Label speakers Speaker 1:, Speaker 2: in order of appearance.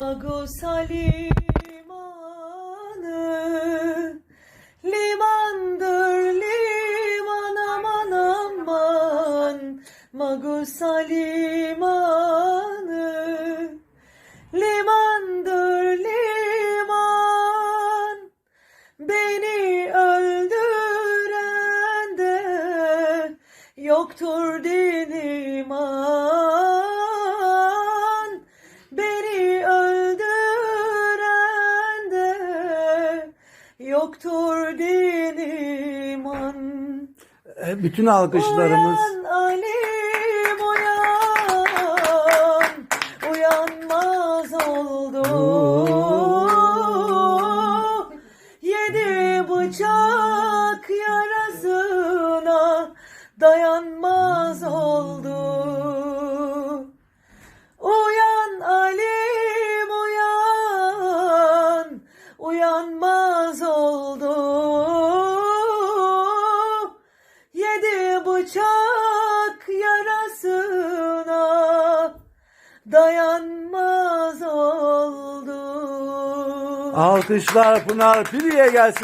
Speaker 1: Agusa limanı Limandır liman aman aman. Magusa limanı Limandır liman. Beni öldüren de Yoktur din iman Yoktur din iman
Speaker 2: E, Bütün alkışlarımız.
Speaker 1: Uyan Alim uyan. Uyanmaz oldu Yedi bıçak yarasına Dayanmaz Uyanmaz oldu Yedi bıçak yarasına dayanmaz oldu.
Speaker 2: alkışlar Pınar Piri'ye gelsin.